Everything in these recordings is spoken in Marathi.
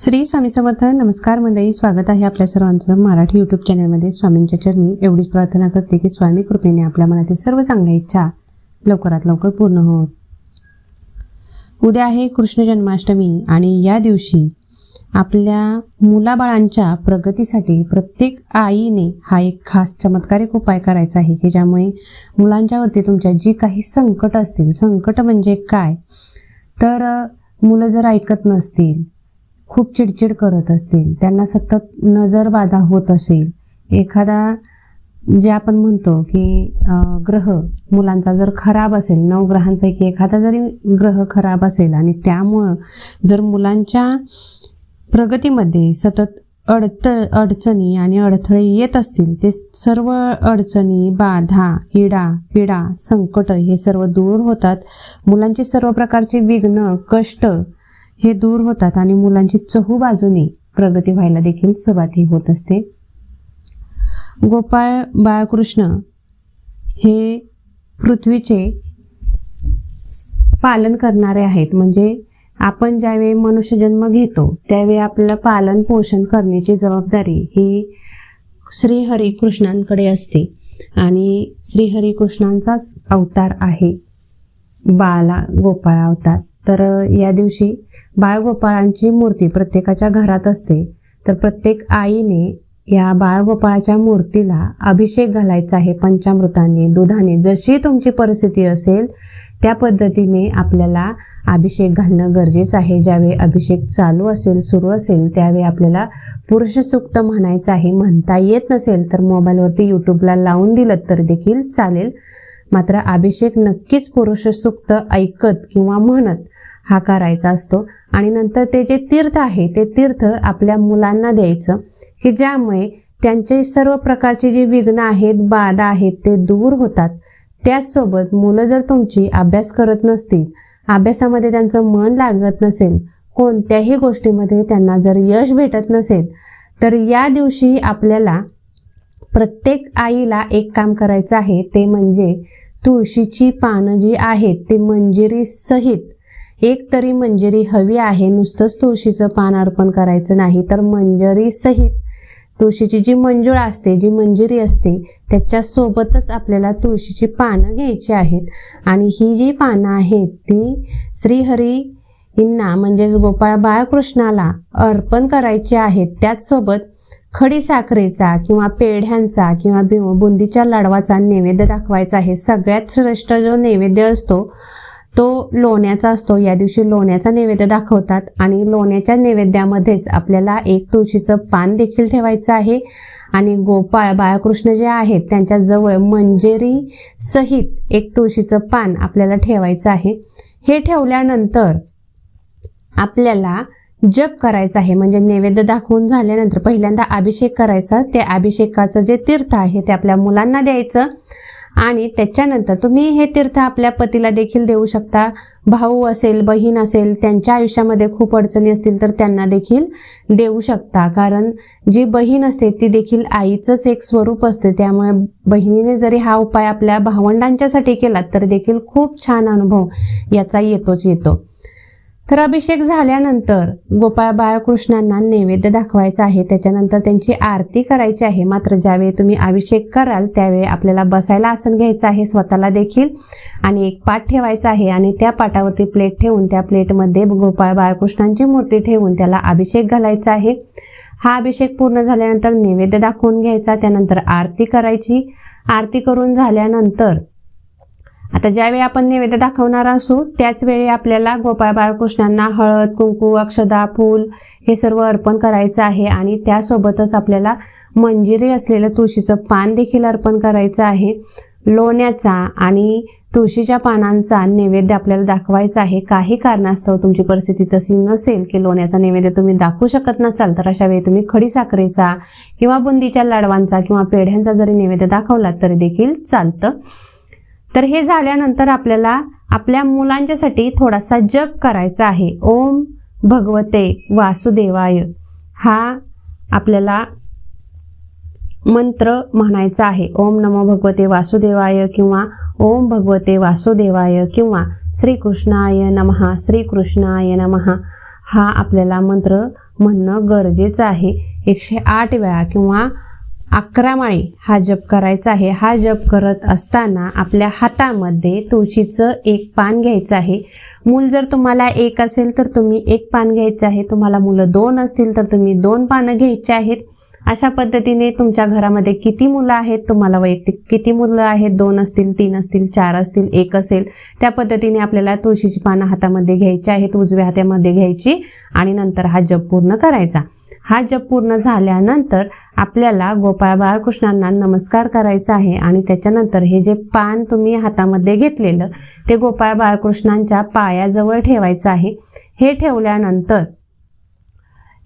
श्री स्वामी समर्थ नमस्कार मंडळी स्वागत आहे आपल्या सर्वांचं मराठी यूट्यूब चॅनलमध्ये स्वामींच्या चरणी एवढीच प्रार्थना करते की स्वामी कृपेने आपल्या मनातील सर्व चांगल्या इच्छा लवकरात लवकर पूर्ण होत उद्या आहे कृष्ण जन्माष्टमी आणि या दिवशी आपल्या मुलाबाळांच्या प्रगतीसाठी प्रत्येक आईने हा एक खास चमत्कारिक उपाय करायचा आहे की ज्यामुळे मुलांच्यावरती तुमच्या जी काही संकट असतील संकट म्हणजे काय? तर मुलं जर ऐकत नसतील खूप चिडचिड करत असतील. त्यांना सतत नजरबाधा होत असेल. एखादा जे आपण म्हणतो की ग्रह मुलांचा जर खराब असेल नऊ ग्रहांपैकी एखादा जरी ग्रह खराब असेल आणि त्यामुळं जर मुलांच्या प्रगतीमध्ये सतत अडत अडचणी आणि अडथळे येत असतील ते सर्व अडचणी बाधा इडा पिडा संकट हे सर्व दूर होतात. मुलांची सर्व प्रकारची विघ्न कष्ट हे दूर होतात आणि मुलांची चहू बाजूने प्रगती व्हायला देखील सुरुवात ही होत असते. गोपाळ बाळकृष्ण हे पृथ्वीचे पालन करणारे आहेत. म्हणजे आपण ज्यावेळी मनुष्यजन्म घेतो त्यावेळी आपलं पालन पोषण करण्याची जबाबदारी ही श्रीहरी कृष्णांकडे असते. आणि श्रीहरी कृष्णांचाच अवतार आहे बाला गोपाळ अवतार. तर या दिवशी बाळगोपाळांची मूर्ती प्रत्येकाच्या घरात असते. तर प्रत्येक आईने या बाळगोपाळाच्या मूर्तीला अभिषेक घालायचा आहे पंचामृताने दुधाने. जशी तुमची परिस्थिती असेल त्या पद्धतीने आपल्याला अभिषेक घालणं गरजेचं आहे. ज्यावेळी अभिषेक चालू असेल सुरू असेल त्यावेळी आपल्याला पुरुषसुक्त म्हणायचं आहे. म्हणता येत नसेल तर मोबाईलवरती यूट्यूबला लावून दिलं तर देखील चालेल. मात्र अभिषेक नक्कीच पुरुष सुक्त ऐकत किंवा म्हणत हा करायचा असतो. आणि नंतर ते जे तीर्थ आहे ते तीर्थ आपल्या मुलांना द्यायचं की ज्यामुळे त्यांचे सर्व प्रकारचे जे विघ्न आहेत बाधा आहेत ते दूर होतात. त्याचसोबत मुलं जर तुमची अभ्यास करत नसतील अभ्यासामध्ये त्यांचं मन लागत नसेल कोणत्याही गोष्टीमध्ये त्यांना जर यश भेटत नसेल तर या दिवशी आपल्याला प्रत्येक आईला एक काम करायचं आहे ते म्हणजे तुळशीची पानं जी आहेत ती मंजिरी सहित एक तरी मंजिरी हवी आहे नुसतंच तुळशीचं पान अर्पण करायचं नाही तर मंजरी सहित तुळशीची जी मंजूळ असते जी मंजिरी असते त्याच्यासोबतच आपल्याला तुळशीची पानं घ्यायची आहेत. आणि ही जी पानं आहेत ती श्रीहरी यांना म्हणजेच गोपाळ बाळकृष्णाला अर्पण करायची आहेत. त्याचसोबत खडी साखरेचा किंवा पेढ्यांचा किंवा भिव बुंदीच्या लाडवाचा नैवेद्य दाखवायचा आहे. सगळ्यात श्रेष्ठ जो नैवेद्य असतो तो लोण्याचा असतो. या दिवशी लोण्याचा नैवेद्य दाखवतात आणि लोण्याच्या नैवेद्यामध्येच आपल्याला एक तुळशीचं पान देखील ठेवायचं आहे. आणि गोपाळ बाळकृष्ण जे आहेत त्यांच्याजवळ मंजेरी सहित एक तुळशीचं पान आपल्याला ठेवायचं आहे. हे ठेवल्यानंतर आपल्याला जप करायचा आहे म्हणजे नैवेद्य दाखवून झाल्यानंतर पहिल्यांदा अभिषेक करायचा. त्या अभिषेकाचं जे तीर्थ आहे ते आपल्या मुलांना द्यायचं. आणि त्याच्यानंतर तुम्ही हे तीर्थ आपल्या पतीला देखील देऊ शकता. भाऊ असेल बहीण असेल त्यांच्या आयुष्यामध्ये खूप अडचणी असतील तर त्यांना देखील देऊ शकता. कारण जी बहीण असते ती देखील आईचंच एक स्वरूप असते. त्यामुळे बहिणीने जरी हा उपाय आपल्या भावंडांच्यासाठी केला तर देखील खूप छान अनुभव याचा येतोच येतो. तर अभिषेक झाल्यानंतर गोपाळ बाळकृष्णांना नैवेद्य दाखवायचा आहे. त्याच्यानंतर त्यांची आरती करायची आहे. मात्र ज्यावेळी तुम्ही अभिषेक कराल त्यावेळी आपल्याला बसायला आसन घ्यायचं आहे स्वतःला देखील. आणि एक पाट ठेवायचा आहे आणि त्या पाटावरती प्लेट ठेवून त्या प्लेटमध्ये गोपाळ बाळकृष्णांची मूर्ती ठेवून त्याला अभिषेक घालायचा आहे. हा अभिषेक पूर्ण झाल्यानंतर नैवेद्य दाखवून घ्यायचा. त्यानंतर आरती करायची. आरती करून झाल्यानंतर आता ज्यावेळी आपण नैवेद्य दाखवणार असू त्याच वेळी आपल्याला गोपाळ बाळकृष्णांना हळद कुंकू अक्षदा फूल हे सर्व अर्पण करायचं आहे आणि त्यासोबतच आपल्याला मंजिरी असलेलं तुळशीचं पान देखील अर्पण करायचं आहे. लोण्याचा आणि तुळशीच्या पानांचा नैवेद्य आपल्याला दाखवायचा आहे. काही कारणास्तव तुमची परिस्थिती तशी नसेल की लोण्याचा नैवेद्य तुम्ही दाखवू शकत नसाल तर अशा वेळी तुम्ही खडी साखरेचा किंवा बुंदीच्या लाडवांचा किंवा पेढ्यांचा जरी नैवेद्य दाखवला तरी देखील चालतं. तर हे झाल्यानंतर आपल्याला आपल्या मुलांच्यासाठी थोडासा जप करायचा आहे. ओम भगवते वासुदेवाय. हा आपल्याला मंत्र म्हणायचा आहे. ओम नमो भगवते वासुदेवाय किंवा ओम भगवते वासुदेवाय किंवा श्रीकृष्णाय नमहा श्रीकृष्णाय नमहा हा आपल्याला मंत्र म्हणणं गरजेचं आहे. एकशे आठ वेळा किंवा अकरा माळी हा जप करायचा आहे. हा जप करत असताना आपल्या हातामध्ये तुळशीचं एक पान घ्यायचं आहे. मूल जर तुम्हाला एक असेल तर तुम्ही एक पान घ्यायचं आहे. तुम्हाला मुलं दोन असतील तर तुम्ही दोन पानं घ्यायची आहेत. अशा पद्धतीने तुमच्या घरामध्ये किती मुलं आहेत? तुम्हाला वैयक्तिक किती मुलं आहेत? दोन असतील तीन असतील चार असतील एक असेल. त्या पद्धतीने आपल्याला तुळशीची पानं हातामध्ये घ्यायची आहेत उजव्या हातामध्ये घ्यायची आणि नंतर हा जप पूर्ण करायचा. हा जप पूर्ण झाल्यानंतर आपल्याला गोपाळ बाळकृष्णांना नमस्कार करायचा आहे आणि त्याच्यानंतर हे जे पान तुम्ही हातामध्ये घेतलेलं ते गोपाळ बाळकृष्णांच्या पायाजवळ ठेवायचं आहे. हे ठेवल्यानंतर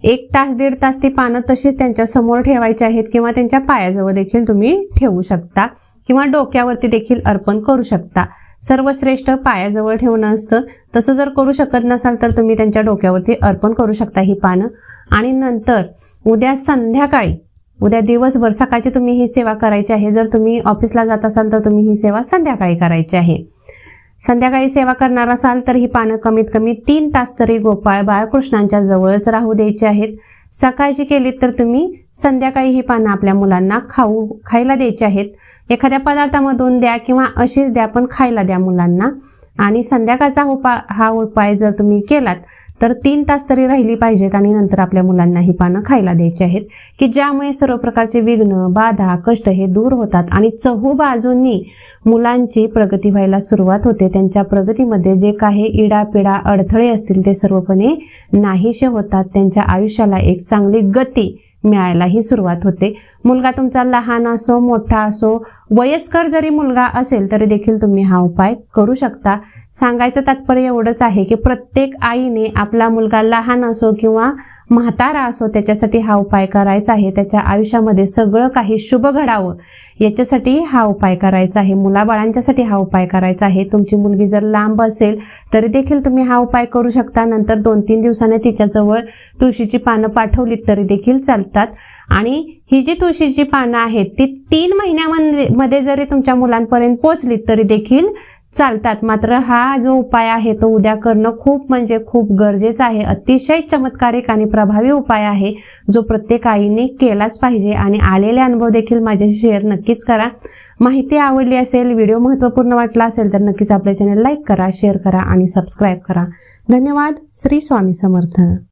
एक तास दीड तास ती पानं तशीच त्यांच्यासमोर ठेवायची आहेत किंवा त्यांच्या पायाजवळ देखील तुम्ही ठेवू शकता किंवा डोक्यावरती देखील अर्पण करू शकता. सर्वश्रेष्ठ पायाजवळ ठेवणं असतं. तसं जर करू शकत नसाल तर तुम्ही त्यांच्या डोक्यावरती अर्पण करू शकता ही पानं. आणि नंतर उद्या संध्याकाळी उद्या दिवसभर सकाळची तुम्ही ही सेवा करायची आहे. जर तुम्ही ऑफिसला जात असाल तर तुम्ही ही सेवा संध्याकाळी करायची आहे. संध्याकाळी सेवा करणार असाल तर ही पानं कमीत कमी तीन तास तरी गोपाळ बाळकृष्णांच्या जवळच राहू द्यायची आहेत. सकाळची केलीत तर तुम्ही संध्याकाळी ही पानं आपल्या मुलांना खाऊ खायला द्यायची आहेत. एखाद्या पदार्थामधून द्या किंवा अशीच द्या पण खायला द्या मुलांना. आणि संध्याकाळचा उपाय हा उपाय जर तुम्ही केलात तर तीन तास तरी राहिली पाहिजेत आणि नंतर आपल्या मुलांना ही पानं खायला द्यायची आहेत की ज्यामुळे सर्व प्रकारचे विघ्न बाधा कष्ट हे दूर होतात. आणि चहू बाजूंनी मुलांची प्रगती व्हायला सुरुवात होते. त्यांच्या प्रगतीमध्ये जे काही इडापिडा अडथळे असतील ते सर्वपणे नाहीसे होतात. त्यांच्या आयुष्याला एक चांगली गती मिळायलाही सुरुवात होते. मुलगा तुमचा लहान असो मोठा असो वयस्कर जरी मुलगा असेल तरी देखील तुम्ही हा उपाय करू शकता. सांगायचं तात्पर्य एवढंच आहे की प्रत्येक आईने आपला मुलगा लहान असो किंवा म्हातारा असो त्याच्यासाठी हा उपाय करायचा आहे. त्याच्या आयुष्यामध्ये सगळं काही शुभ घडावं याच्यासाठी हा उपाय करायचा आहे. मुलाबाळांच्यासाठी हा उपाय करायचा आहे. तुमची मुलगी जर लांब असेल तरी देखील तुम्ही हा उपाय करू शकता. नंतर दोन तीन दिवसाने तिच्याजवळ तुळशीची पानं पाठवलीत तरी देखील शकतात आणि ही जी तुळशीची पानं आहेत ती तीन महिन्यामध्ये मध्ये जरी तुमच्या मुलांपर्यंत पोचली तरी देखील चालतात. मात्र हा जो उपाय आहे तो उद्या करणं खूप म्हणजे खूप गरजेचं आहे. अतिशय चमत्कारिक आणि प्रभावी उपाय आहे जो प्रत्येक आईने केलाच पाहिजे. आणि आलेले अनुभव देखील माझ्याशी शेअर नक्कीच करा. माहिती आवडली असेल व्हिडिओ महत्त्वपूर्ण वाटला असेल तर नक्कीच आपल्या चॅनल लाईक करा शेअर करा आणि सबस्क्राईब करा. धन्यवाद. श्री स्वामी समर्थ.